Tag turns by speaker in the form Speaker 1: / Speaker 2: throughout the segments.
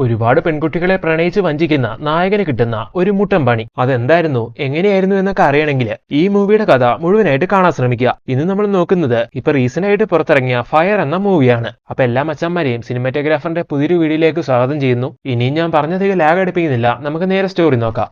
Speaker 1: ഒരുപാട് പെൺകുട്ടികളെ പ്രണയിച്ച് വഞ്ചിക്കുന്ന നായകന് കിട്ടുന്ന ഒരു മുട്ടൻ പണി. അതെന്തായിരുന്നു? എങ്ങനെയായിരുന്നു എന്നൊക്കെ അറിയണമെങ്കിൽ ഈ മൂവിയുടെ കഥ മുഴുവനായിട്ട് കാണാൻ ശ്രമിക്കുക. ഇന്ന് നമ്മൾ നോക്കുന്നത് ഇപ്പൊ റീസെന്റ് ആയിട്ട് പുറത്തിറങ്ങിയ ഫയർ എന്ന മൂവിയാണ്. അപ്പൊ എല്ലാ മച്ചന്മാരെയും സിനിമാറ്റോഗ്രാഫറിന്റെ പുതിയൊരു വീഡിയോയിലേക്ക് സ്വാഗതം ചെയ്യുന്നു. ഇനിയും ഞാൻ പറഞ്ഞധികം ലാഗ് അടുപ്പിക്കുന്നില്ല. നമുക്ക് നേരെ സ്റ്റോറി നോക്കാം.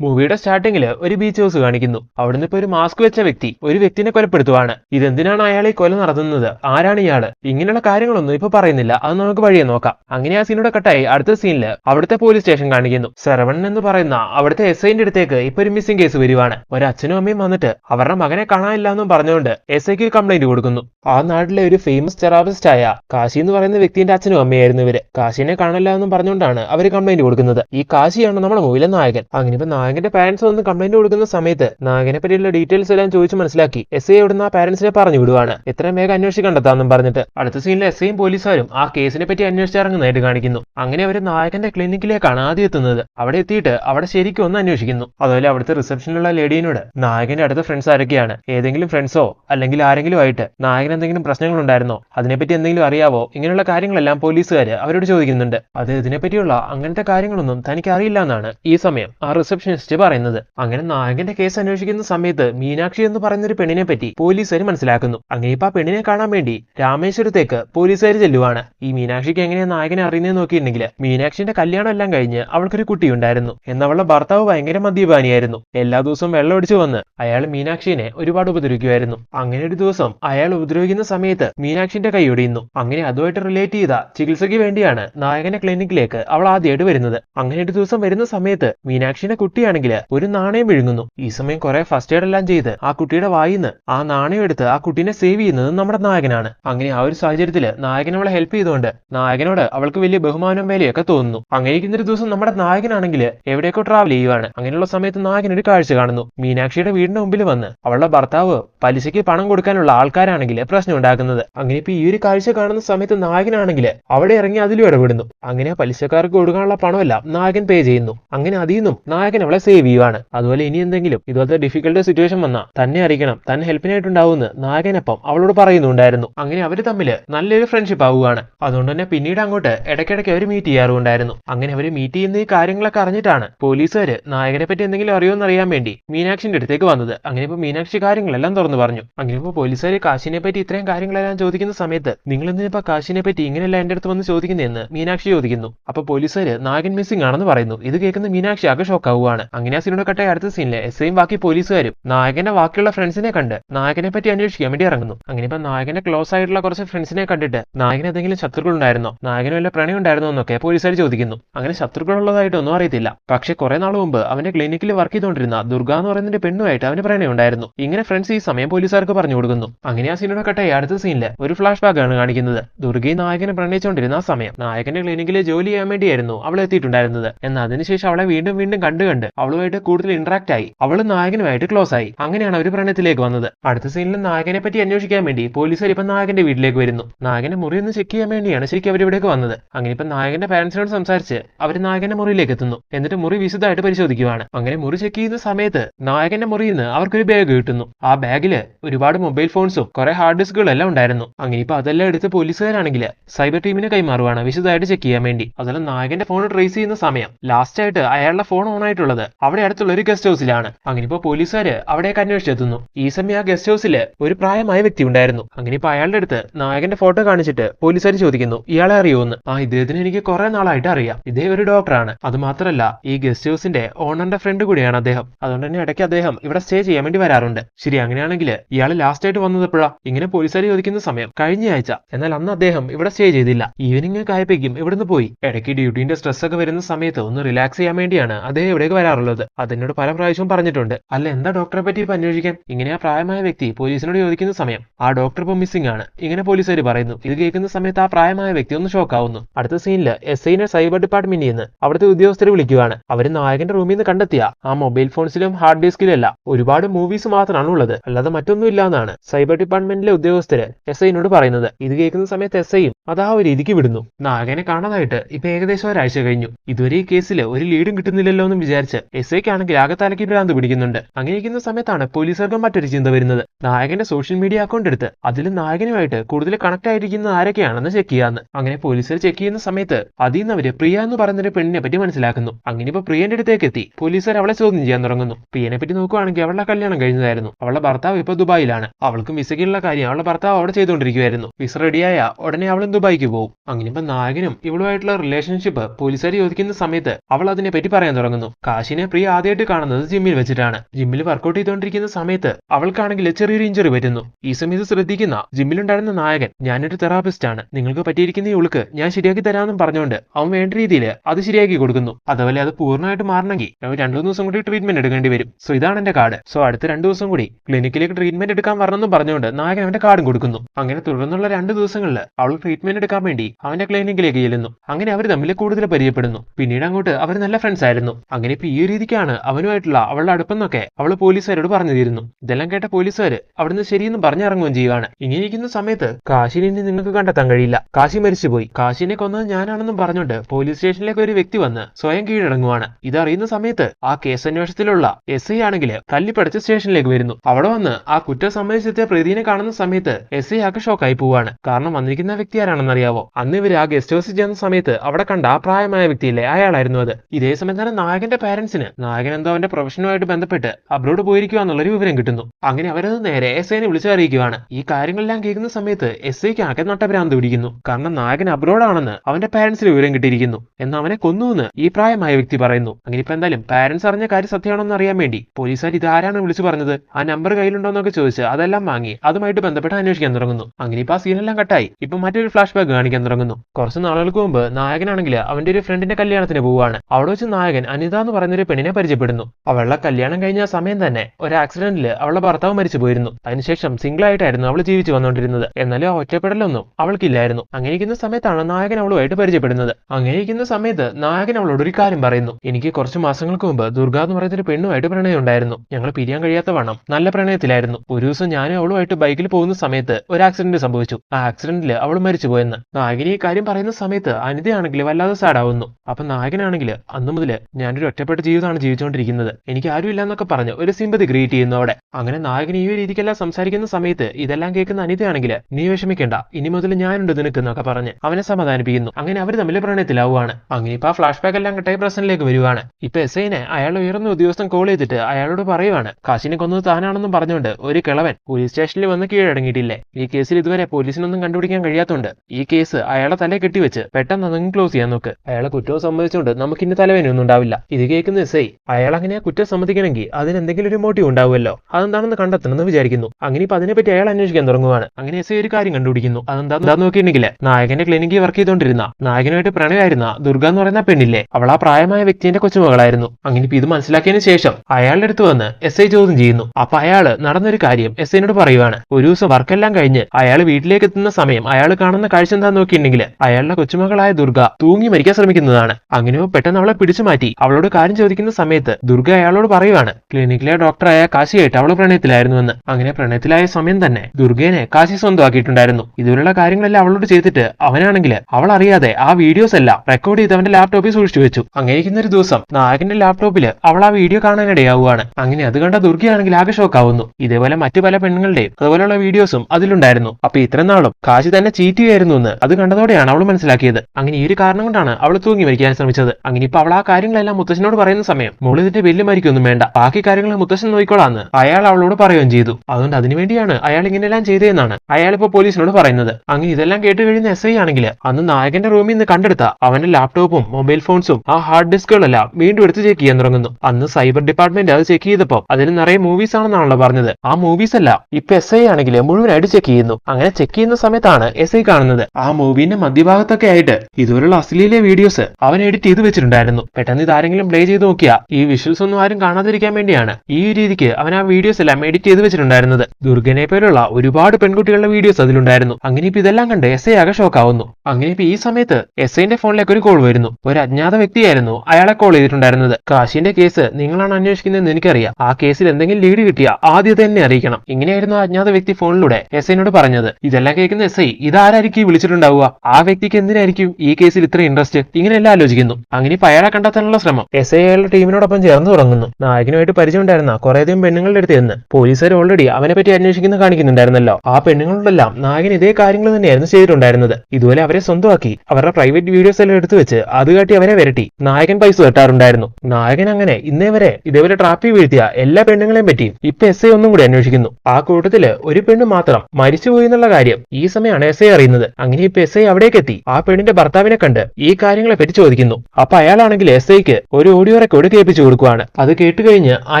Speaker 1: മൂവിയുടെ സ്റ്റാർട്ടിങ്ങിൽ ഒരു ബീച്ച് ഹൗസ് കാണിക്കുന്നു. അവിടുന്ന് ഇപ്പൊ ഒരു മാസ്ക് വെച്ച വ്യക്തി ഒരു വ്യക്തിനെ കൊലപ്പെടുത്തുവാണ്. ഇതെന്തിനാണ് അയാൾ ഈ കൊല നടത്തുന്നത്? ആരാണ് ഇയാൾ? ഇങ്ങനെയുള്ള കാര്യങ്ങളൊന്നും ഇപ്പൊ പറയുന്നില്ല. അത് നമുക്ക് വഴിയെ നോക്കാം. അങ്ങനെ ആ സീനോടെ കട്ടായി അടുത്ത സീനിൽ അവിടുത്തെ പോലീസ് സ്റ്റേഷൻ കാണിക്കുന്നു. സെറവൺ എന്ന് പറയുന്ന അവിടുത്തെ എസ് ഐന്റെ അടുത്തേക്ക് ഇപ്പൊ ഒരു മിസ്സിംഗ് കേസ് വരുവാണ്. ഒരു അച്ഛനും അമ്മയും വന്നിട്ട് അവരുടെ മകനെ കാണാനില്ല എന്നും പറഞ്ഞുകൊണ്ട് എസ് ഐക്ക് ഒരു കംപ്ലൈന്റ് കൊടുക്കുന്നു. ആ നാട്ടിലെ ഒരു ഫേമസ് തെറാപ്പിസ്റ്റ് ആയ കാശി എന്ന് പറയുന്ന വ്യക്തിന്റെ അച്ഛനും അമ്മയായിരുന്നു ഇവർ. കാശിനെ കാണില്ല എന്നും പറഞ്ഞുകൊണ്ടാണ് അവർ കംപ്ലൈന്റ് കൊടുക്കുന്നത്. ഈ കാശിയാണ് നമ്മുടെ മൂവിലെ നായകൻ. അങ്ങനെ ഇപ്പൊ നായകന്റെ പാരന്റ്സ് വന്ന് കംപ്ലൈന്റ് കൊടുക്കുന്ന സമയത്ത് നാഗിനെ പറ്റിയുള്ള ഡീറ്റെയിൽസ് എല്ലാം ചോദിച്ച് മനസ്സിലാക്കി എസ് ഐ അവിടുന്ന് ആ പാരന്റ്സിനെ പറഞ്ഞു വിടുവാണ്. എത്രയും വേഗം അന്വേഷിച്ച് കണ്ടെത്താമെന്നും പറഞ്ഞിട്ട് അടുത്ത സീനിൽ എസ് ഐയും പോലീസുകാരും ആ കേസിനെ പറ്റി അന്വേഷിച്ചിറങ്ങുന്നതായിട്ട് കാണിക്കുന്നു. അങ്ങനെ അവർ നായകന്റെ ക്ലിനിക്കിലേക്കാണ് ആദ്യം എത്തുന്നത്. അവിടെ എത്തിയിട്ട് അവിടെ ശരിക്കും ഒന്ന് അന്വേഷിക്കുന്നു. അതുപോലെ അവിടുത്തെ റിസപ്ഷനിലുള്ള ലേഡീനോട് നായകന്റെ അടുത്ത ഫ്രണ്ട്സ് ആരൊക്കെയാണ്? ഏതെങ്കിലും ഫ്രണ്ട്സോ അല്ലെങ്കിൽ ആരെങ്കിലും ആയിട്ട് നായകൻ എന്തെങ്കിലും പ്രശ്നങ്ങൾ ഉണ്ടായിരുന്നോ? അതിനെപ്പറ്റി എന്തെങ്കിലും അറിയാവോ? ഇങ്ങനെയുള്ള കാര്യങ്ങളെല്ലാം പോലീസുകാർ അവരോട് ചോദിക്കുന്നുണ്ട്. അത് ഇതിനെപ്പറ്റിയുള്ള അങ്ങനത്തെ കാര്യങ്ങളൊന്നും തനിക്ക് അറിയില്ല എന്നാണ് ഈ സമയം. ആ റിസപ്ഷനിസ്റ്റ് പറയുന്നത്. അങ്ങനെ നായകന്റെ കേസ് അന്വേഷിക്കുന്ന സമയത്ത് മീനാക്ഷി എന്ന് പറയുന്ന ഒരു പെണ്ണിനെ പറ്റി പോലീസുകാർ മനസ്സിലാക്കുന്നു. അങ്ങനെ ഇപ്പൊ ആ പെണ്ണിനെ കാണാൻ വേണ്ടി രാമേശ്വരത്തേക്ക് പോലീസുകാർ ചെല്ലുവാണ്. ഈ മീനാക്ഷിക്ക് എങ്ങനെയാ നായകനെ അറിയുന്നത് നോക്കിയിട്ടുണ്ടെങ്കിൽ മീനാക്ഷിന്റെ കല്യാണം എല്ലാം കഴിഞ്ഞ് അവൾക്കൊരു കുട്ടി ഉണ്ടായിരുന്നു എന്നവളുടെ ഭർത്താവ് ഭയങ്കര മദ്യപാനിയായിരുന്നു. എല്ലാ ദിവസവും വെള്ളം ഒടിച്ചു വന്ന് അയാൾ മീനാക്ഷിനെ ഒരുപാട് ഉപദ്രവിക്കുമായിരുന്നു അങ്ങനെ ഒരു ദിവസം അയാൾ ഉപദ്രവിക്കുന്ന സമയത്ത് മീനാക്ഷിന്റെ കൈ ഒടിയുന്നു. അങ്ങനെ അതുമായിട്ട് റിലേറ്റ് ചെയ്ത ചികിത്സയ്ക്ക് വേണ്ടിയാണ് നായകന്റെ ക്ലിനിക്കിലേക്ക് അവൾ ആദ്യമായിട്ട് വരുന്നത്. അങ്ങനെ ഒരു ദിവസം വരുന്ന സമയത്ത് മീനാക്ഷിന്റെ കുട്ടിയാണെങ്കിൽ ഒരു നാണയം വിഴുങ്ങുന്നു. ഈ സമയം കുറെ ഫസ്റ്റ് എയ്ഡ് എല്ലാം ചെയ്ത് ആ കുട്ടിയുടെ വായിന്ന് ആ നാണയം എടുത്ത് ആ കുട്ടീനെ സേവ് ചെയ്യുന്നത് നമ്മുടെ നായകനാണ്. അങ്ങനെ ആ ഒരു സാഹചര്യത്തിൽ നായകൻ അവളെ ഹെൽപ്പ് ചെയ്തുകൊണ്ട് നായകനോട് അവൾക്ക് വലിയ ബഹുമാനവും വേലയൊക്കെ തോന്നുന്നു. അങ്ങനെ ഇരിക്കുന്ന ഒരു ദിവസം നമ്മുടെ നായകനാണെങ്കിൽ എവിടേക്കോ ട്രാവൽ ചെയ്യുവാണ് അങ്ങനെയുള്ള സമയത്ത് നായകൻ ഒരു കാഴ്ച കാണുന്നു. മീനാക്ഷിയുടെ വീടിന്റെ മുമ്പിൽ വന്ന് അവളുടെ ഭർത്താവ് പലിശയ്ക്ക് പണം കൊടുക്കാനുള്ള ആൾക്കാരാണെങ്കിൽ പ്രശ്നം ഉണ്ടാക്കുന്നത്. അങ്ങനെ ഇപ്പൊ ഈ ഒരു കാഴ്ച കാണുന്ന സമയത്ത് നായകനാണെങ്കിൽ അവിടെ ഇറങ്ങി അതിലും ഇടപെടുന്നു. അങ്ങനെ പലിശക്കാർക്ക് കൊടുക്കാനുള്ള പണമല്ല നായകൻ പേ ചെയ്യുന്നു. അങ്ങനെ അതിൽ നിന്നും നായകൻ അവളെ സേവ് ചെയ്യുവാണ്. അതുപോലെ ഇനി എന്തെങ്കിലും ഇതുപോലത്തെ ഡിഫിക്കൽട്ട് സിറ്റുവേഷൻ വന്നാൽ തന്നെ അറിയിക്കണം. തന്നെ ഹെൽപ്പിനായിട്ടുണ്ടാവുമെന്ന് നായകനൊപ്പം അവളോട് പറയുന്നുണ്ടായിരുന്നു. അങ്ങനെ അവർ തമ്മിൽ നല്ലൊരു ഫ്രണ്ട്ഷിപ്പ് ആവുകയാണ് അതുകൊണ്ട് തന്നെ പിന്നീട് അങ്ങോട്ട് ഇടയ്ക്കിടയ്ക്ക് അവർ മീറ്റ് ചെയ്യാറുണ്ടായിരുന്നു. അങ്ങനെ അവർ മീറ്റ് ചെയ്യുന്ന ഈ കാര്യങ്ങളൊക്കെ അറിഞ്ഞിട്ടാണ് പോലീസുകാർ നായകനെ പറ്റി എന്തെങ്കിലും അറിയുമെന്ന് അറിയാൻ വേണ്ടി മീനാക്ഷിന്റെ അടുത്തേക്ക് വന്നത്. അങ്ങനെ ഇപ്പൊ മീനാക്ഷി കാര്യങ്ങളെല്ലാം തുറന്നു പറഞ്ഞു. അങ്ങനെ ഇപ്പൊ പോലീസുകാർ കാശിനെ പറ്റി ഇത്രയും കാര്യങ്ങളെല്ലാം ചോദിക്കുന്ന സമയത്ത് നിങ്ങൾ എന്തിനിപ്പോ കാശിനെ പറ്റി ഇങ്ങനെയല്ല എന്റെ അടുത്ത് വന്ന് ചോദിക്കുന്നതെന്ന് മീനാക്ഷി ചോദിക്കുന്നു. അപ്പൊ പോലീസുകാർ നായകൻ മിസ്സിംഗ് ആണെന്ന് പറയുന്നു. ഇത് കേൾക്കുന്ന മീനാക്ഷി ആകെ ഷോക്ക് ആവുകയാണ് അങ്ങനെ ആ സീനോട് കട്ടായി അടുത്ത സീനിലെ എസ് ഐയും ബാക്കി പോലീസുകാരും നായകന്റെ ബാക്കിയുള്ള ഫ്രണ്ട്സിനെ കണ്ട് നായകനെ പറ്റി അന്വേഷിക്കാൻ വേണ്ടി ഇറങ്ങുന്നു. അങ്ങനെ ഇപ്പൊ നായകന്റെ ക്ലോസ് ആയിട്ടുള്ള കുറച്ച് ഫ്രണ്ട്സിനെ കണ്ടിട്ട് നായകന് എന്തെങ്കിലും ശത്രുക്കൾ ഉണ്ടായിരുന്നോ? നായകന് വല്ല പ്രണയം ഉണ്ടായിരുന്നോ എന്നൊക്കെ പോലീസുകാർ ചോദിക്കുന്നു. അങ്ങനെ ശത്രുക്കളുള്ളതായിട്ടൊന്നും അറിയത്തില്ല. പക്ഷേ കുറെ നാൾ മുമ്പ് അവന്റെ ക്ലിനിക്കിൽ വർക്ക് ചെയ്തുകൊണ്ടിരുന്ന ദുർഗ എന്ന് പറയുന്നതിന്റെ പെണ്ണുമായിട്ട് അവന് പ്രണയം ഉണ്ടായിരുന്നു. ഇങ്ങനെ ഫ്രണ്ട്സ് ഈ സമയം പോലീസുകാർക്ക് പറഞ്ഞു കൊടുക്കുന്നു. അങ്ങനെ ആ സീനോട് കട്ടായി അടുത്ത സീനിൽ ഒരു ഫ്ലാഷ് ബാക്ക് ആണ് കാണിക്കുന്നത്. ദുർഗയും നായകനെ പ്രണയിച്ചുകൊണ്ടിരുന്ന ആ സമയം നായകന്റെ ക്ലിനിക്കിൽ ജോലി ചെയ്യാൻ വേണ്ടിയായിരുന്നു അവൾ എത്തിയിട്ടുണ്ടായിരുന്നത്. എന്നാൽ അതിനുശേഷം അവളെ വീണ്ടും വീണ്ടും കണ്ടു കണ്ട് അവളുമായിട്ട് കൂടുതൽ ഇന്ററാക്ട് ആയി. അവൾ നായകനുമായിട്ട് ക്ലോസ് ആയി. അങ്ങനെയാണ് അവർ പ്രണയത്തിലേക്ക് വന്നത്. അടുത്ത സീനിൽ നായകനെ പറ്റി അന്വേഷിക്കാൻ വേണ്ടി പോലീസുകാർ ഇപ്പൊ നായകന്റെ വീട്ടിലേക്ക് വരുന്നു. നായകന്റെ മുറി ഒന്ന് ചെക്ക് ചെയ്യാൻ വേണ്ടിയാണ് ശരിക്കും അവരിവിടേക്ക് വന്നത്. അങ്ങനെ ഇപ്പൊ നായകന്റെ പാരന്റ്സിനോട് സംസാരിച്ച് അവർ നായകന്റെ മുറിയിലേക്ക് എത്തുന്നു. എന്നിട്ട് മുറി വിശദമായിട്ട് പരിശോധിക്കുവാണ്. അങ്ങനെ മുറി ചെക്ക് ചെയ്യുന്ന സമയത്ത് നായകന്റെ മുറിയിൽ നിന്ന് അവർക്കൊരു ബാഗ് കിട്ടുന്നു. ആ ബാഗിൽ ഒരുപാട് മൊബൈൽ ഫോൺസും കുറെ ഹാർഡ് ഡിസ്കുകളും എല്ലാം ഉണ്ടായിരുന്നു. അങ്ങനെ ഇപ്പൊ അതെല്ലാം എടുത്ത് പോലീസുകാരാണെങ്കിൽ സൈബർ ടീമിന് കൈമാറുവാണ് വിശദമായിട്ട് ചെക്ക് ചെയ്യാൻ വേണ്ടി. അതെല്ലാം നായകന്റെ ഫോൺ ട്രേസ് ചെയ്യുന്ന സമയം. ലാസ്റ്റ് ആയിട്ട് അയാളുടെ ഫോൺ ഓൺ ആയിട്ടുള്ളത് അവിടെ അടുത്തുള്ള ഒരു ഗസ്റ്റ് ഹൗസിലാണ് അങ്ങനെ ഇപ്പോ പോലീസുകാര് അവിടേക്ക് അന്വേഷിച്ചെത്തുന്നു. ഈ സമയം ആ ഗസ്റ്റ് ഹൗസിൽ ഒരു പ്രായമായ വ്യക്തി ഉണ്ടായിരുന്നു. അങ്ങനെ ഇപ്പൊ അയാളുടെ അടുത്ത് നായകന്റെ ഫോട്ടോ കാണിച്ചിട്ട് പോലീസുകാർ ചോദിക്കുന്നു ഇയാളെ അറിയുമെന്ന് ആ ഇദ്ദേഹത്തിന് എനിക്ക് കുറെ നാളായിട്ട് അറിയാം. ഇദ്ദേഹം ഒരു ഡോക്ടറാണ് അത് മാത്രമല്ല ഈ ഗസ്റ്റ് ഹൗസിന്റെ ഓണറിന്റെ ഫ്രണ്ട് കൂടിയാണ് അദ്ദേഹം. അതുകൊണ്ട് തന്നെ ഇടയ്ക്ക് അദ്ദേഹം ഇവിടെ സ്റ്റേ ചെയ്യാൻ വേണ്ടി വരാറുണ്ട്. ശരി അങ്ങനെയാണെങ്കിൽ ഇയാൾ ലാസ്റ്റ് ആയിട്ട് വന്നത് എപ്പോഴാ? ഇങ്ങനെ പോലീസുകാർ ചോദിക്കുന്ന സമയം കഴിഞ്ഞ ആഴ്ച എന്നാൽ അന്ന് അദ്ദേഹം ഇവിടെ സ്റ്റേ ചെയ്തില്ല. ഈവനിങ് ഒക്കെ ഇവിടുന്ന് പോയി. ഇടയ്ക്ക് ഡ്യൂട്ടിന്റെ സ്ട്രെസ് ഒക്കെ വരുന്ന സമയത്ത് ഒന്ന് റിലാക്സ് ചെയ്യാൻ വേണ്ടിയാണ് അദ്ദേഹം ഇവിടേക്ക് വരാറുള്ളത് അതിനോട് പല പ്രാവശ്യവും പറഞ്ഞിട്ടുണ്ട്. അല്ല എന്താ ഡോക്ടറെ പറ്റി അന്വേഷിക്കാൻ? ഇങ്ങനെ ആ പ്രായമായ വ്യക്തി പോലീസിനോട് ചോദിക്കുന്ന സമയം. ആ ഡോക്ടർ ഇപ്പൊ മിസ്സിംഗ് ആണ്. ഇങ്ങനെ പോലീസുകാർ പറയുന്നു. ഇത് കേൾക്കുന്ന സമയത്ത് ആ പ്രായമായ വ്യക്തി ഒന്ന് ഷോക്ക് ആവുന്നു. അടുത്ത സീനിൽ എസ് ഐനെ സൈബർ ഡിപ്പാർട്ട്മെന്റിൽ നിന്ന് അവിടുത്തെ ഉദ്യോഗസ്ഥർ വിളിക്കുകയാണ്. അവർ നായകന്റെ റൂമിൽ നിന്ന് കണ്ടെത്തിയ. ആ മൊബൈൽ ഫോൺസിലും ഹാർഡ് ഡിസ്കിലും അല്ല. ഒരുപാട് മൂവീസ് മാത്രമാണ് ഉള്ളത്. അല്ലാതെ മറ്റൊന്നും ഇല്ല എന്നാണ് സൈബർ ഡിപ്പാർട്ട്മെന്റിലെ ഉദ്യോഗസ്ഥര് എസ് ഐനോട് പറയുന്നത്. ഇത് കേൾക്കുന്ന സമയത്ത് എസ് ഐയും അത് ആ ഒരു രീതിക്ക് വിടുന്നു. നാഗനെ കാണാതായിട്ട് ഇപ്പൊ ഏകദേശം ഒരാഴ്ച കഴിഞ്ഞു. ഇതുവരെ ഈ കേസിൽ ഒരു ലീഡും കിട്ടുന്നില്ലല്ലോ എന്ന് വിചാരിച്ച് എസ് ഐക്കാണെങ്കിൽ ആകെ തലയ്ക്ക് ഭ്രാന്ത് പിടിക്കുന്നുണ്ട്. അങ്ങനെ ഇരിക്കുന്ന സമയത്താണ് പോലീസുകാർക്ക് മറ്റൊരു ചിന്ത വരുന്നത്. നായകന്റെ സോഷ്യൽ മീഡിയ അക്കൗണ്ട് എടുത്ത് അതിൽ നായകനുമായിട്ട് കൂടുതൽ കണക്ട് ആയിരിക്കുന്നത് ആരൊക്കെയാണെന്ന് ചെക്ക് ചെയ്യാന്ന്. അങ്ങനെ പോലീസ് ചെക്ക് ചെയ്യുന്ന സമയത്ത് അതിൽ നിന്ന് അവർ പ്രിയ എന്ന് പറയുന്നൊരു പെണ്ണിനെ പറ്റി മനസ്സിലാക്കുന്നു. അങ്ങനെ ഇപ്പൊ പ്രിയന്റെ അടുത്തേക്ക് എത്തി. പോലീസുകാർ അവളെ ചോദ്യം ചെയ്യാൻ തുടങ്ങുന്നു. പ്രിയനെ പറ്റി നോക്കുവാണെങ്കിൽ അവളുടെ കല്യാണം കഴിഞ്ഞതായിരുന്നു. അവളുടെ ഭർത്താവ് ഇപ്പൊ ദുബായിലാണ്. അവൾക്കും വിസയ്ക്കുള്ള കാര്യം അവളുടെ ഭർത്താവ് അവിടെ ചെയ്തുകൊണ്ടിരിക്കുവായിരുന്നു. വിസ റെഡിയായ ഉടനെ അവളും ദുബായിക്ക് പോകും അങ്ങനെ ഇപ്പൊ നായകനും ഇവളുമായിട്ടുള്ള റിലേഷൻഷിപ്പ് പോലീസുകാർ ചോദിക്കുന്ന സമയത്ത് അവൾ അതിനെ പറ്റി പറയാൻ തുടങ്ങുന്നു. കാശിനെ പ്രിയ ആദ്യമായിട്ട് കാണുന്നത് ജിമ്മിൽ വെച്ചിട്ടാണ്. ജിമ്മിൽ വർക്കൗട്ട് ചെയ്തുകൊണ്ടിരിക്കുന്ന സമയത്ത് അവൾക്കാണെങ്കിൽ ചെറിയൊരു ഇഞ്ചുറി പറ്റുന്നു ഈ സമയത്ത് ശ്രദ്ധിക്കുന്ന ജിമ്മിലുണ്ടായിരുന്ന നായകൻ ഞാനൊരു തെറാപ്പിസ്റ്റ് ആണ്. നിങ്ങൾക്ക് പറ്റിയിരിക്കുന്ന ഈ ഉളുക്ക് ഞാൻ ശരിയാക്കി തരാമെന്നും പറഞ്ഞുകൊണ്ട് അവൻ വേണ്ട രീതിയിൽ അത് ശരിയാക്കി കൊടുക്കുന്നു. അതുപോലെ അത് പൂർണമായിട്ട് മാറണമെങ്കിൽ രണ്ടു മൂന്ന് ദിവസം കൂടി ട്രീറ്റ്മെന്റ് എടുക്കേണ്ടി വരും. സോ ഇതാണ് എന്റെ കാർഡ്. സോ അടുത്ത രണ്ടു ദിവസം കൂടി ക്ലിനിക്കിലേക്ക് ട്രീറ്റ്മെന്റ് എടുക്കാൻ വരണമെന്നും പറഞ്ഞുകൊണ്ട് നായകൻ അവന്റെ കാർഡും കൊടുക്കുന്നു. അങ്ങനെ തുടർന്നുള്ള രണ്ട് ദിവസങ്ങളിൽ അവൾ ട്രീറ്റ്മെന്റ് എടുക്കാൻ വേണ്ടി അവന്റെ ക്ലിനിക്കിലേക്ക് ചെല്ലുന്നു. അങ്ങനെ അവർ തമ്മിൽ കൂടുതൽ പരിചയപ്പെടുന്നു. പിന്നീട് അങ്ങോട്ട് അവർ നല്ല ഫ്രണ്ട്സ് ആയിരുന്നു. അങ്ങനെ ഇപ്പൊ ഈ രീതിക്കാണ് അവനുമായിട്ടുള്ള അവളുടെ അടുപ്പെന്നൊക്കെ അവൾ പോലീസുകാരോട് പറഞ്ഞു തീരുന്നു. ഇതെല്ലാം കേട്ട പോലീസുകാർ അവിടുന്ന് ശരിയെന്ന് പറഞ്ഞിറങ്ങുകയും ചെയ്യുവാണ്. ഇങ്ങനെ ഇരിക്കുന്ന സമയത്ത് കാശിനെ നിങ്ങൾക്ക് കണ്ടെത്താൻ കഴിയില്ല. കാശി മരിച്ചുപോയി. കാശിനെ കൊന്നത് ഞാനാണെന്നും പറഞ്ഞുകൊണ്ട് പോലീസ് സ്റ്റേഷനിലേക്ക് ഒരു വ്യക്തി വന്ന് സ്വയം കീഴടങ്ങുവാണ്. ഇതറിയുന്ന സമയത്ത് ആ കേസ് അന്വേഷണത്തിലുള്ള എസ് ഐ ആണെങ്കിൽ തല്ലിപ്പടച്ച് സ്റ്റേഷനിലേക്ക് വരുന്നു. അവിടെ വന്ന് ആ കുറ്റം സംബന്ധിച്ചെത്തിയ പ്രീതിനെ കാണുന്ന സമയത്ത് എസ് ഐ ആകെ ഷോക്കായി പോവാണ്. കാരണം വന്നിരിക്കുന്ന വ്യക്തി ആരാണെന്ന് അറിയാവോ അന്ന് ഇവർ ആ ഗസ്റ്റ് ഹൗസിൽ ചെന്ന സമയത്ത് അവിടെ കണ്ട ആ പ്രായമായ വ്യക്തിയില്ലേ? അയാളായിരുന്നു അത്. ഇതേ സമയത്ത് തന്നെ നായകന്റെ പാരന്റ്സിന് നായകൻ എന്തോ അവന്റെ പ്രൊഫഷനുമായിട്ട് ബന്ധപ്പെട്ട് അബ്രോഡ് പോയിരിക്കുക എന്നുള്ളൊരു വിവരം കിട്ടുന്നു. അങ്ങനെ അവരത് നേരെ എസ് ഐനെ വിളിച്ചു അറിയിക്കുവാണ്. ഈ കാര്യങ്ങളെല്ലാം കേൾക്കുന്ന സമയത്ത് എസ് ഐക്ക് ആകെ നട്ടഭ്രാന്ത് പിടിക്കുന്നു. കാരണം നായകൻ അബ്രോഡ് ആണെന്ന് അവന്റെ പാരന്റ്സിന് വിവരം കിട്ടിയിരിക്കുന്നു. എന്ന് അവനെ കൊന്നുവെന്ന് ഈ പ്രായമായ വ്യക്തി പറയുന്നു. അങ്ങനെ ഇപ്പൊ എന്തായാലും പാരന്റ്സ് അറിഞ്ഞ കാര്യം സത്യമാണെന്ന് അറിയാൻ വേണ്ടി പോലീസുകാർ ഇതാരാണ് വിളിച്ചു പറഞ്ഞത്? ആ നമ്പർ കയ്യിലുണ്ടോ എന്നൊക്കെ ചോദിച്ച് അതെല്ലാം വാങ്ങി അതുമായിട്ട് ബന്ധപ്പെട്ട് അന്വേഷിക്കാൻ തുടങ്ങുന്നു. അങ്ങനെ ഇപ്പൊ ആ സീനെല്ലാം കട്ടായി ഇപ്പൊ മറ്റൊരു ഫ്ലാഷ് ബാക്ക് കാണിക്കാൻ തുടങ്ങുന്നു. കുറച്ച് നാളുകൾക്ക് മുമ്പ് നായകനാണെങ്കിൽ അവന്റെ ഒരു ഫ്രണ്ടിന്റെ കല്യാണത്തിന് പോവുകയാണ്. അവിടെ വെച്ച് നായകൻ അനിത എന്ന് പറയുന്ന ഒരു പെണ്ണിനെ പരിചയപ്പെടുന്നു. അവളുടെ കല്യാണം കഴിഞ്ഞ സമയം തന്നെ ഒരു ആക്സിഡന്റിൽ അവളുടെ ഭർത്താവ് മരിച്ചു പോയിരുന്നു. അതിനുശേഷം സിംഗിൾ ആയിട്ടായിരുന്നു അവൾ ജീവിച്ചു വന്നുകൊണ്ടിരുന്നത്. എന്നാലും ആ ഒറ്റപ്പെടലൊന്നും അവൾക്കില്ലായിരുന്നു. അങ്ങനെ ഇരിക്കുന്ന സമയത്താണ് നായകൻ അവളുമായിട്ട് പരിചയപ്പെടുന്നത്. അങ്ങനെയിരിക്കുന്ന സമയത്ത് നായകൻ അവളോട് ഒരു കാര്യം പറയുന്നു. എനിക്ക് കുറച്ച് മാസങ്ങൾക്ക് മുമ്പ് ദുർഗ എന്ന് പറയുന്ന ഒരു പെണ്ണുമായിട്ട് പ്രണയം ഉണ്ടായിരുന്നു. ഞങ്ങൾ പിരിയാൻ കഴിയാത്ത വണ്ണം നല്ല പ്രണയത്തിലായിരുന്നു. ഒരു ദിവസം ഞാനും അവളുമായിട്ട് ബൈക്കിൽ പോകുന്ന സമയത്ത് ഒരു ആക്സിഡന്റ് സംഭവിച്ചു. ആ ആക്സിഡന്റിൽ അവൾ മരിച്ചു പോയെന്ന് നായകനെ ഈ കാര്യം പറയുന്ന സമയത്ത് അനിതയാണെങ്കിൽ വല്ലാതെ സാഡാവുന്നു അപ്പൊ നായകനാണെങ്കിൽ അന്നു മുതൽ ഞാനൊരു ഒറ്റപ്പെട്ട ജീവിതമാണ് ജീവിച്ചുകൊണ്ടിരിക്കുന്നത് എനിക്ക് ആരുമില്ല എന്നൊക്കെ പറഞ്ഞ് ഒരു സിമ്പതി ക്രിയേറ്റ് ചെയ്യുന്നു അവിടെ. അങ്ങനെ നായകൻ ഈ ഒരു രീതിക്കെല്ലാം സംസാരിക്കുന്ന സമയത്ത് ഇതെല്ലാം കേൾക്കുന്ന അനിതയാണെങ്കിൽ നീ വിഷമിക്കേണ്ട ഇനി മുതൽ ഞാനുണ്ട് നിനക്ക് എന്നൊക്കെ പറഞ്ഞ് അവനെ സമാധാനിപ്പിക്കുന്നു. അങ്ങനെ അവർ തമ്മിൽ പ്രണയത്തിലാവുകയാണ് അങ്ങനെ ഇപ്പൊ ആ ഫ്ലാഷ് ബാക്ക് എല്ലാം കട്ടായി പ്രസന്റിലേക്ക് വരുവാണ്. ഇപ്പൊ എസ് ഐനെ അയാൾ ഉയർന്ന ഉദ്യോഗസ്ഥൻ കോൾ ചെയ്തിട്ട് അയാളോട് പറയുവാണ് കാശിനെ കൊന്നത് താനാണെന്നും പറഞ്ഞുകൊണ്ട് ഒരു കിളവൻ പോലീസ് സ്റ്റേഷനിൽ വന്ന് കീഴടങ്ങിയിട്ടില്ലേ? ഈ കേസിൽ ഇതുവരെ പോലീസിനൊന്നും കണ്ടുപിടിക്കാൻ കഴിയാത്തതുകൊണ്ട് ഈ കേസ് അയാളെ തന്നെ കെട്ടിവെച്ച് പെട്ടെന്ന് അതങ്ങ് ക്ലോസ് ചെയ്യാൻ നോക്ക്. അയാളെ കുറ്റവും സമ്മതിച്ചുകൊണ്ട് നമുക്ക് ഇനി തലവേനൊന്നും ഉണ്ടാവില്ല. ഇത് കേൾക്കുന്ന എസ് ഐ അയാൾ അങ്ങനെ കുറ്റം സമ്മതിക്കണമെങ്കിൽ അതിന് എന്തെങ്കിലും ഒരു മോട്ടീവ് ഉണ്ടാവുമല്ലോ. അതെന്താണെന്ന് കണ്ടെത്തണമെന്ന് വിചാരിക്കുന്നു. അങ്ങനെ ഇപ്പൊ അതിനെപ്പറ്റി അയാൾ അന്വേഷിക്കാൻ തുടങ്ങുവാണ്. അങ്ങനെ എസ് ഐ ഒരു കാര്യം കണ്ടുപിടിക്കുന്നു. അതെന്താ നോക്കിയിട്ടുണ്ടെങ്കിൽ നായകന്റെ ക്ലിനിക്കിൽ വർക്ക് ചെയ്തുകൊണ്ടിരുന്ന നായകനായിട്ട് പ്രണയമായിരുന്ന ദുർഗ എന്ന് പറയുന്ന പെണ്ണില്ലേ? അവൾ ആ പ്രായമായ വ്യക്തിന്റെ കൊച്ചുമകളായിരുന്നു. അങ്ങനെ ഇപ്പൊ ഇത് മനസ്സിലാക്കിയതിന് ശേഷം അയാളുടെ അടുത്ത് വന്ന് എസ് ഐ ചോദ്യം ചെയ്യുന്നു. അപ്പൊ അയാൾ നടന്നൊരു കാര്യം എസ് ഐനോട് പറയുവാണ്. ഒരു ദിവസം വർക്കെല്ലാം കഴിഞ്ഞ് അയാൾ വീട്ടിലേക്ക് എത്തുന്ന സമയം അയാൾ കാണുന്ന കാഴ്ച എന്താന്ന് നോക്കിയിട്ടുണ്ടെങ്കിൽ അയാളുടെ കൊച്ചുമകളായ ദുർഗ തൂങ്ങി മരിക്കാൻ ശ്രമിക്കുന്നതാണ്. അങ്ങനെയോ പെട്ടെന്ന് അവളെ പിടിച്ചു മാറ്റി. അവളോട് കാര്യം ചോദിക്കുന്ന സമയത്ത് ദുർഗ അയാളോട് പറയുവാണ് ക്ലിനിക്കിലെ ഡോക്ടറായ കാശിയായിട്ട് അവൾ പ്രണയത്തിലായിരുന്നുവെന്ന്. അങ്ങനെ പ്രണയത്തിലായ സമയം തന്നെ ദുർഗേനെ കാശി സ്വന്തമാക്കിയിട്ടുണ്ടായിരുന്നു. ഇതുപോലുള്ള കാര്യങ്ങളെല്ലാം അവളോട് ചെയ്തിട്ട് അവനാണെങ്കിൽ അവൾ അറിയാതെ ആ വീഡിയോസ് എല്ലാം റെക്കോർഡ് ചെയ്ത് അവന്റെ ലാപ്ടോപ്പിൽ സൂക്ഷിച്ചു വെച്ചു. അങ്ങനെയിക്കുന്ന ഒരു ദിവസം നായകന്റെ ലാപ്ടോപ്പിൽ അവൾ ആ വീഡിയോ കാണാനിടയാവുകയാണ് അങ്ങനെ അത് കണ്ട ദുർഗയാണെങ്കിൽ ആകെ ഷോക്കാവുന്നു ഇതേപോലെ മറ്റു പല പെണ്ണുങ്ങളുടെയും അതുപോലെയുള്ള വീഡിയോസും അതിലുണ്ടായിരുന്നു. അപ്പൊ ഇത്ര നാളും കാശി തന്നെ ചീറ്റ് ചെയ്യായിരുന്നു എന്ന് അത് കണ്ടതോടെയാണ് അവൾ മനസ്സിലാക്കിയത്. അങ്ങനെ ഈ ഒരു കാരണം കൊണ്ടാണ് അവൾ തൂങ്ങി മരിക്കാൻ ശ്രമിച്ചത്. അങ്ങനെ ഇപ്പൊ അവൾ ആ കാര്യങ്ങളെല്ലാം മുത്തശ്ശനോട് പറയുന്ന സമയം. മോൾ ഇതിന്റെ വലിയ മരിക്കൊന്നും വേണ്ട. ബാക്കി കാര്യങ്ങൾ മുത്തശ്ശൻ നോക്കിക്കോളാന്ന് അയാൾ അവളോട് പറയുകയും ചെയ്തു. അതുകൊണ്ട് അതിനുവേണ്ടിയാണ് അയാൾ ഇങ്ങനെയെല്ലാം ചെയ്തതെന്നാണ് അയാൾ ഇപ്പോൾ പോലീസിനോട് പറയുന്നത്. അങ്ങനെ ഇതെല്ലാം കേട്ട് കഴിയുന്ന എസ് ഐ ആണെങ്കിൽ അന്ന് നായകന്റെ റൂമിൽ നിന്ന് കണ്ടെടുത്ത അവന്റെ ലാപ്ടോപ്പും മൊബൈൽ ഫോൺസും ആ ഹാർഡ് ഡിസ്കുകളെല്ലാം വീണ്ടും എടുത്ത് ചെക്ക് ചെയ്യാൻ തുടങ്ങുന്നു. അന്ന് സൈബർ ഡിപ്പാർട്ട്മെന്റ് അത് ചെക്ക് ചെയ്തപ്പോ അതിൽ നിറയെ മൂവീസ് ആണെന്നാണല്ലോ പറഞ്ഞത്. ആ മൂവീസ് അല്ല ഇപ്പൊ എസ് ഐ ആണെങ്കിൽ മുഴുവനായിട്ട് ചെക്ക് ചെയ്യുന്നു. അങ്ങനെ ചെക്ക് ചെയ്യുന്ന സമയത്താണ് എസ് ഐ കാണുന്നത്. ആ മൂവിന്റെ മധ്യഭാഗത്തൊക്കെ ആയിട്ട് ഇതുപോലുള്ള അശ്ലീല വീഡിയോസ് അവൻ എഡിറ്റ് ചെയ്ത് വെച്ചിട്ടുണ്ടായിരുന്നു. പെട്ടെന്ന് ഇതാരെങ്കിലും പ്ലേ ചെയ്ത് നോക്കിയാ ഈ വിഷ്വൽസ് ഒന്നും ആരും കാണാതിരിക്കാൻ വേണ്ടിയാണ് ഈ രീതിക്ക് അവൻ ആ വീഡിയോസ് എല്ലാം എഡിറ്റ് ചെയ്ത് വെച്ചിട്ടുണ്ടായിരുന്നത്. ദുർഗനെ പോലുള്ള ഒരുപാട് പെൺകുട്ടികളുടെ വീഡിയോസ് അതിലുണ്ടായിരുന്നു. അങ്ങനെ ഇപ്പൊ ഇതെല്ലാം കണ്ട് എസ് ഐ ആകെ ഷോക്കാവുന്നു അങ്ങനെ ഇപ്പൊ ഈ സമയത്ത് എസ് ഐന്റെ ഫോണിലേക്ക് ഒരു കോൾ വരുന്നു. ഒരു അജ്ഞാത വ്യക്തിയായിരുന്നു അയാളെ കോൾ ചെയ്തിട്ടുണ്ടായിരുന്നത്. കാശിന്റെ കേസ് നിങ്ങളാണ് അന്വേഷിക്കുന്നതെന്ന് എനിക്കറിയാം. ആ കേസിൽ എന്തെങ്കിലും ലീഡ് കിട്ടിയ ആദ്യം തന്നെ അറിയിക്കണം. ഇങ്ങനെയായിരുന്നു അജ്ഞാത വ്യക്തി ഫോണിലൂടെ എസ് ഐനോട് പറഞ്ഞത്. ഇതെല്ലാം കേൾക്കുന്ന എസ് ഐ ഇതാരായിരിക്കും ഈ വിളിച്ചിട്ടുണ്ടാവുക. ആ വ്യക്തിക്ക് എന്തിനായിരിക്കും ഈ കേസിൽ ഇത്ര ഇൻട്രസ്റ്റ് ഇങ്ങനെയെല്ലാം ആലോചിക്കുന്നു. അങ്ങനെ അയാളെ കണ്ടെത്താനുള്ള ശ്രമം. എസ് ഐ അയാളുടെ ടീമിനോടൊപ്പം ചേർന്ന് തുടങ്ങുന്നു. നായകനുമായിട്ട് പരിചയമുണ്ടായിരുന്ന കുറേയധികം പെണ്ണുങ്ങളുടെ അടുത്ത് നിന്ന് പോലീസുകാർ ഓൾറെഡി അവനെ പറ്റി അന്വേഷിക്കുന്ന കാണിക്കുന്നുണ്ടായിരുന്നല്ലോ. ആ പെണ്ണുങ്ങളോടെല്ലാം നായകൻ ഇതേ കാര്യങ്ങൾ തന്നെയായിരുന്നു ചെയ്തിട്ടുണ്ടായിരുന്നത്. ഇതുപോലെ അവരെ സ്വന്തമാക്കി അവരുടെ പ്രൈവറ്റ് വീഡിയോസ് എല്ലാം എടുത്തു വെച്ച് അത് കാട്ടി അവരെ വരട്ടി നായകൻ പൈസ വെട്ടാറുണ്ടായിരുന്നു നായകൻ അങ്ങനെ ഇന്നേ വരെ ഇതേപോലെ ട്രാപ്പിൽ വീഴ്ത്തിയ എല്ലാ പെണ്ണുങ്ങളെയും പറ്റിയും ഇപ്പൊ എസ് ഐ ഒന്നും കൂടി അന്വേഷിക്കുന്നു. ആ കൂട്ടത്തിൽ ഒരു പെണ്ണ് മാത്രം മരിച്ചുപോയി എന്നുള്ള കാര്യം ഈ സമയമാണ് എസ് ഐ അറിയുന്നത്. അങ്ങനെ ഇപ്പൊ എസ് ഐ അവിടേക്ക് എത്തി ആ പെണ്ണിന്റെ ഭർത്താവിനെ കണ്ട് ഈ കാര്യങ്ങളെ പറ്റി ചോദിക്കുന്നു. അപ്പൊ അയാളാണെങ്കിൽ എസ് ഐക്ക് ഒരു ഓഡിയോ റെക്കോർഡ് കേൾപ്പിച്ചു കൊടുക്കുവാണ്. അത് കേട്ട് കഴിഞ്ഞ് ആ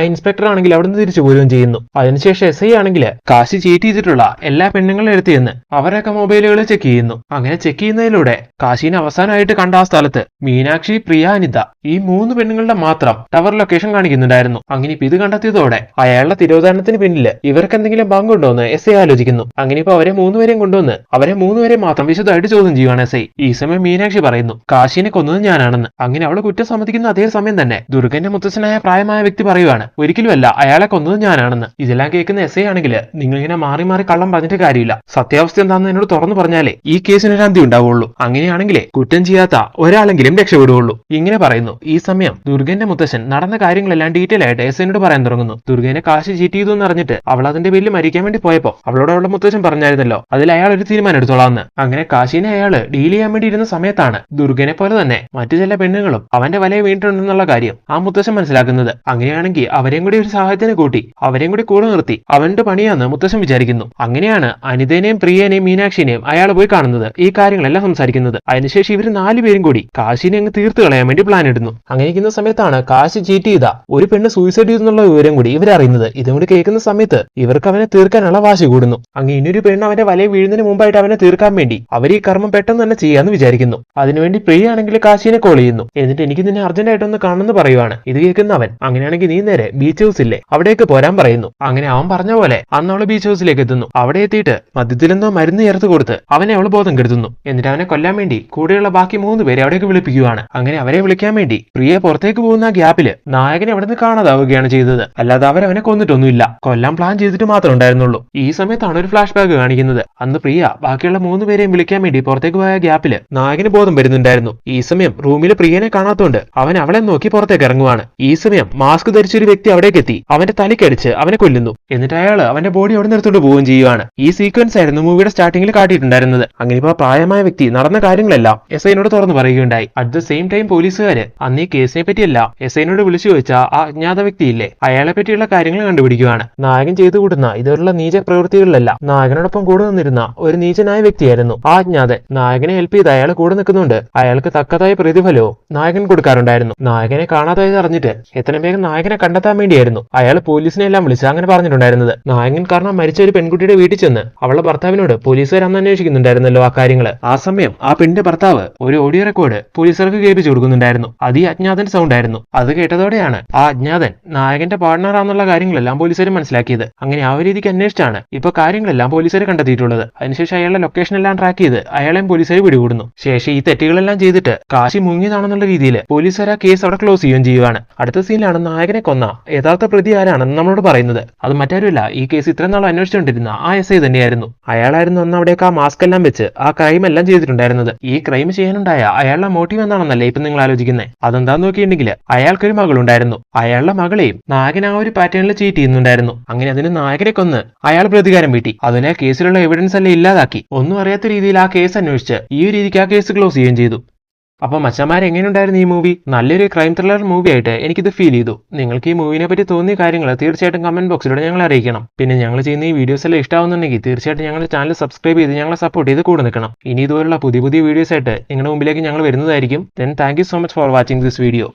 Speaker 1: ഇൻസ്പെക്ടർ ആണെങ്കിൽ അവിടുന്ന് തിരിച്ചു പോരുകയും ചെയ്യുന്നു. അതിനുശേഷം എസ് ഐ ആണെങ്കിൽ കാശി ചീറ്റ് ചെയ്തിട്ടുള്ള എല്ലാ പെണ്ണുങ്ങളും എടുത്തു അവരൊക്കെ മൊബൈലുകൾ ചെക്ക് ചെയ്യുന്നു. അങ്ങനെ ചെക്ക് ചെയ്യുന്നതിലൂടെ കാശിനെ അവസാനമായിട്ട് കണ്ട ആ സ്ഥലത്ത് മീനാക്ഷി പ്രിയ അനിത ഈ മൂന്ന് പെണ്ണുങ്ങളുടെ മാത്രം ടവർ ലൊക്കേഷൻ കാണിക്കുന്നുണ്ടായിരുന്നു. അങ്ങനെ ഇപ്പൊ ഇത് കണ്ടെത്തിയതോടെ അയാളുടെ തിരോധാനത്തിന് പിന്നിൽ ഇവർക്ക് എന്തെങ്കിലും പങ്കുണ്ടോ എന്ന് എസ് ഐ ആലോചിക്കുന്നു. അങ്ങനെ ഇപ്പൊ അവരെ മൂന്നുപേരെയും കൊണ്ടുവന്ന് അവരെ മൂന്നുപേരെ മാത്രം വിശദമായിട്ട് ചോദ്യം ചെയ്യുകയാണ് എസ് ഐ. ഈ സമയം മീനാക്ഷി പറയുന്നു കാശിനെ കൊന്നത് ഞാനാണെന്ന്. അങ്ങനെ അവളെ കുറ്റം സമ്മതിക്കുന്ന അതേ സമയം തന്നെ ദുർഗന്റെ മുത്തച്ഛനായ പ്രായമായ വ്യക്തി പറയുവാണ് ഒരിക്കലുമല്ല അയാളെ കൊന്നത് ഞാനാണെന്ന്. ഇതെല്ലാം കേൾക്കുന്ന എസ് ഐ ആണെങ്കിൽ നിങ്ങൾ ഇങ്ങനെ മാറി മാറി കള്ളം പറഞ്ഞിട്ട് കാര്യമില്ല. സത്യാവസ്ഥ എന്താണെന്ന് എന്നോട് തുറന്നു പറഞ്ഞാലേ ഈ കേസിന് ഒരു അന്തി ഉണ്ടാവുള്ളൂ. അങ്ങനെയാണെങ്കിലേ കുറ്റം ചെയ്യാത്ത ഒരാളെങ്കിലും രക്ഷപ്പെടുകയുള്ളൂ. ഇങ്ങനെ പറയുന്നു. ഈ സമയം ദുർഗന്റെ മുത്തശ്ശൻ നടന്ന കാര്യങ്ങളെല്ലാം ഡീറ്റെയിൽ ആയിട്ട് എസ് ഐനോട് പറയാൻ തുടങ്ങുന്നു. ദുർഗനെ കാശ് ചീറ്റ് ചെയ്തു എന്ന് അറിഞ്ഞിട്ട് അവൾ അതിന്റെ പേരിൽ മരിക്കാൻ വേണ്ടി പോയപ്പോ അവളോട് അവളുടെ മുത്തച്ഛൻ പറഞ്ഞായിരുന്നല്ലോ അതിൽ അയാൾ ഒരു തീരുമാനം അങ്ങനെ കാശിനെ അയാൾ ഡീൽ ചെയ്യാൻ വേണ്ടി ഇരുന്ന സമയത്താണ് ദുർഗനെ പോലെ തന്നെ മറ്റു ചില പെണ്ണുങ്ങളും അവന്റെ വലയെ വീണിട്ടുണ്ടെന്നുള്ള കാര്യം ആ മുത്തശ്ശൻ മനസ്സിലാക്കുന്നത്. അങ്ങനെയാണെങ്കിൽ അവരെയും കൂടി ഒരു സഹായത്തിന് കൂട്ടി അവരെയും കൂടി കൂടെ നിർത്തി അവന്റെ പണിയാന്ന് മുത്തശ്ശൻ വിചാരിക്കുന്നു. അങ്ങനെയാണ് അനിതേനെയും പ്രിയനെയും മീനാക്ഷിനെയും അയാൾ പോയി കാണുന്നത്. ഈ കാര്യങ്ങളെല്ലാം സംസാരിക്കുന്നത്. അതിനുശേഷം ഇവർ നാലുപേരും കൂടി കാശിനെ അങ്ങ് തീർത്തു കളയാൻ വേണ്ടി പ്ലാൻ ഇടുന്നു. അങ്ങനെ ഇരിക്കുന്ന സമയത്താണ് കാശ് ചീറ്റ് ചെയ്ത ഒരു പെണ്ണ് സൂയിസൈഡ് ചെയ്തെന്നുള്ള വിവരം കൂടി ഇവർ അറിയുന്നത്. ഇതും കൂടി കേൾക്കുന്ന സമയത്ത് ഇവർക്ക് അവനെ തീർക്കാനുള്ള വാശി കൂടുന്നു. അങ്ങനെ ഇനിയൊരു പെണ്ണ് അവന്റെ വലയെ വീഴുന്നതിന് മുമ്പായിട്ട് അവനെ തീർക്കാൻ വേണ്ടി. അവർ ഈ കർമ്മം പെട്ടെന്ന് തന്നെ ചെയ്യാന്ന് വിചാരിക്കുന്നു. അതിനുവേണ്ടി പ്രിയ ആണെങ്കിൽ കാശിനെ കോൾ ചെയ്യുന്നു. എന്നിട്ട് എനിക്ക് നിന്നെ അർജന്റ് ആയിട്ടൊന്ന് കാണുമെന്ന് പറയുവാണ്. ഇത് കേൾക്കുന്ന അവൻ അങ്ങനെയാണെങ്കിൽ നീ നേരെ ബീച്ച് ഇല്ലേ? അവിടേക്ക് പോരാൻ പറയുന്നു. അങ്ങനെ അവൻ പറഞ്ഞ പോലെ അന്ന് അവൾ ബീച്ച് ഹൗസിലേക്ക് എത്തുന്നു. അവിടെ എത്തിയിട്ട് മദ്യത്തിലെന്തോ മരുന്ന് ചേർത്ത് കൊടുത്ത് അവനെ അവൾ ബോധം കെടുത്തുന്നു. എന്നിട്ട് അവനെ കൊല്ലാൻ വേണ്ടി കൂടെയുള്ള ബാക്കി മൂന്ന് പേരെ അവിടേക്ക് വിളിപ്പിക്കുകയാണ് അങ്ങനെ അവരെ വിളിക്കാൻ വേണ്ടി പ്രിയെ പുറത്തേക്ക് പോകുന്ന ഗ്യാപ്പിൽ നായകനെ അവിടെ നിന്ന് കാണാതാവുകയാണ് ചെയ്തത്. അല്ലാതെ അവരവനെ കൊന്നിട്ടൊന്നുമില്ല. കൊല്ലാൻ പ്ലാൻ ചെയ്തിട്ട് മാത്രമേ ഉണ്ടായിരുന്നുള്ളൂ. ഈ സമയത്താണ് ഒരു ഫ്ലാഷ് ബാക്ക് കാണിക്കുന്നത്. അന്ന് പ്രിയ ബാക്കിയുള്ള മൂന്ന് പേരെയും വിളിക്കാൻ വേണ്ടി പുറത്തേക്ക് പോയ ഗ്യാപ്പിൽ നായകന് ബോധം വരുന്നുണ്ടായിരുന്നു. ഈ സമയം റൂമിൽ പ്രിയനെ കാണാത്തോണ്ട് അവൻ അവളെ നോക്കി പുറത്തേക്ക് ഇറങ്ങുവാണ്. ഈ സമയം മാസ്ക് ധരിച്ചൊരു വ്യക്തി അവിടേക്ക് എത്തി അവന്റെ തലക്കടിച്ച് അവനെ കൊല്ലുന്നു. എന്നിട്ട് അയാൾ അവന്റെ ബോഡി അവിടെ നിർത്തോണ്ട് പോവുകയും ചെയ്യുവാണ്. ഈ സീക്വൻസ് ആയിരുന്നു മൂവിയുടെ സ്റ്റാർട്ടിംഗിൽ കാട്ടിയിട്ടുണ്ടായിരുന്നത്. അങ്ങനെ ഇപ്പോൾ പ്രായമായ വ്യക്തി നടന്ന കാര്യങ്ങളെല്ലാം എസ് ഐനോട് തുറന്നു പറയുകയുണ്ടായി. അറ്റ് ദ സെയിം ടൈം പോലീസുകാര് അന്ന് ഈ കേസിനെ പറ്റിയല്ല. എസ് ഐനോട് വിളിച്ചു ചോദിച്ച ആ അജ്ഞാത വ്യക്തിയില്ലേ? അയാളെ പറ്റിയുള്ള കാര്യങ്ങൾ കണ്ടുപിടിക്കുകയാണ് നായകൻ ചെയ്തു കൂട്ടുന്ന ഇതുപോലുള്ള നീച പ്രവൃത്തികളിലല്ല നായകനോടൊപ്പം കൂടെ നിന്നിരുന്ന ഒരു നീചനായ വ്യക്തിയായിരുന്നു ആജ്ഞ അതെ നായകനെ ചെയ്ത് അയാൾ കൂടെ നിൽക്കുന്നുണ്ട്. അയാൾക്ക് തക്കതായ പ്രതിഫലവും നായകൻ കൊടുക്കാറുണ്ടായിരുന്നു. നായകനെ കാണാതായത് അറിഞ്ഞിട്ട് എത്രയും വേഗം നായകനെ കണ്ടെത്താൻ വേണ്ടിയായിരുന്നു. അയാൾ പോലീസിനെ എല്ലാം വിളിച്ച് അങ്ങനെ പറഞ്ഞിട്ടുണ്ടായിരുന്നത്. നായകൻ കാരണം മരിച്ച ഒരു പെൺകുട്ടിയുടെ വീട്ടിൽ ചെന്ന് അവളുടെ ഭർത്താവിനോട് പോലീസുകാർ അന്ന് അന്വേഷിക്കുന്നുണ്ടായിരുന്നല്ലോ ആ കാര്യങ്ങൾ ആ സമയം ആ പെണ്ണിന്റെ ഭർത്താവ് ഒരു ഓഡിയോ റെക്കോർഡ് പോലീസുകാർക്ക് കേൾപ്പിച്ചു കൊടുക്കുന്നുണ്ടായിരുന്നു. അത് ഈ അജ്ഞാതന്റെ സൗണ്ട് ആയിരുന്നു. അത് കേട്ടതോടെയാണ് ആ അജ്ഞാതൻ നായകന്റെ പാർട്ണറാന്നുള്ള കാര്യങ്ങളെല്ലാം പോലീസുകാർ മനസ്സിലാക്കിയത്. അങ്ങനെ ആ രീതിക്ക് അന്വേഷിച്ചാണ് ഇപ്പൊ കാര്യങ്ങളെല്ലാം പോലീസുകാർ കണ്ടെത്തിയിട്ടുള്ളത്. അതിനുശേഷം അയാളുടെ ലൊക്കേഷൻ എല്ലാം ട്രാക്ക് ചെയ്ത് അയാളെയും പോലീസുകാർ പിടികൂടുന്നു. ശേഷം ഈ തെറ്റുകളെല്ലാം ചെയ്തിട്ട് കാശി മുങ്ങിയതാണെന്നുള്ള രീതിയിൽ പോലീസുകാർ ആ കേസ് അവിടെ ക്ലോസ് ചെയ്യുകയും ചെയ്യുകയാണ്. അടുത്ത സീനിലാണ് നായകനെ കൊന്ന. യഥാർത്ഥ പ്രതി ആരാണെന്ന് നമ്മളോട് പറയുന്നത്. അത് മറ്റാരുമല്ല ഈ കേസ് ഇത്രയും നാൾ അന്വേഷിച്ചുകൊണ്ടിരുന്ന ആ എസ് ഐ തന്നെയായിരുന്നു. അയാളായിരുന്നു അന്ന് അവിടെയൊക്കെ ആ മാസ്ക് എല്ലാം വെച്ച് ആ ക്രൈം എല്ലാം ചെയ്തിട്ടുണ്ടായിരുന്നത്. ഈ ക്രൈം ചെയ്യാനുണ്ടായ അയാളുടെ മോട്ടീവ് എന്താണെന്നല്ലേ ഇപ്പൊ നിങ്ങൾ ആലോചിക്കുന്നത് അതെന്താന്ന് നോക്കിയിട്ടുണ്ടെങ്കിൽ അയാൾക്കൊരു മകളുണ്ടായിരുന്നു. അയാളുടെ മകളെയും നായകൻ ആ ഒരു പാറ്റേണിൽ ചീറ്റ് ചെയ്യുന്നുണ്ടായിരുന്നു. അങ്ങനെ അതിന് നായകനെ കൊന്ന് അയാൾ പ്രതികാരം വീട്ടി. അതിനെ കേസിലുള്ള എവിഡൻസ് എല്ലാം ഇല്ലാതാക്കി. ഒന്നും അറിയാത്ത രീതിയിൽ ആ കേസ് അന്വേഷിച്ച് ഈ ഒരു രീതിക്ക് ആ കേസ് ക്ലോസ് ചെയ്യുകയും ചെയ്തു. അപ്പൊ മച്ചന്മാർ എങ്ങനെയുണ്ടായിരുന്നു ഈ മൂവി നല്ലൊരു ക്രൈം ത്രില്ലർ മൂവി ആയിട്ട് എനിക്കിത് ഫീൽ ചെയ്തു. നിങ്ങൾക്ക് ഈ മൂവിനെ പറ്റി തോന്നിയ കാര്യങ്ങൾ തീർച്ചയായിട്ടും കമന്റ് ബോക്സിലൂടെ ഞങ്ങൾ അറിയിക്കണം. പിന്നെ ഞങ്ങൾ ചെയ്യുന്ന ഈ വീഡിയോസ് എല്ലാം ഇഷ്ടമാവുന്നുണ്ടെങ്കിൽ തീർച്ചയായിട്ടും ഞങ്ങളുടെ ചാനൽ സബ്സ്ക്രൈബ് ചെയ്ത് ഞങ്ങളെ സപ്പോർട്ട് ചെയ്ത് കൂടെ നിൽക്കണം. ഇനി ഇതുപോലുള്ള പുതിയ പുതിയ വീഡിയോസ് ആയിട്ട് നിങ്ങളുടെ മുമ്പിലേക്ക് ഞങ്ങൾ വരുന്നതായിരിക്കും. Then thank so much for watching this video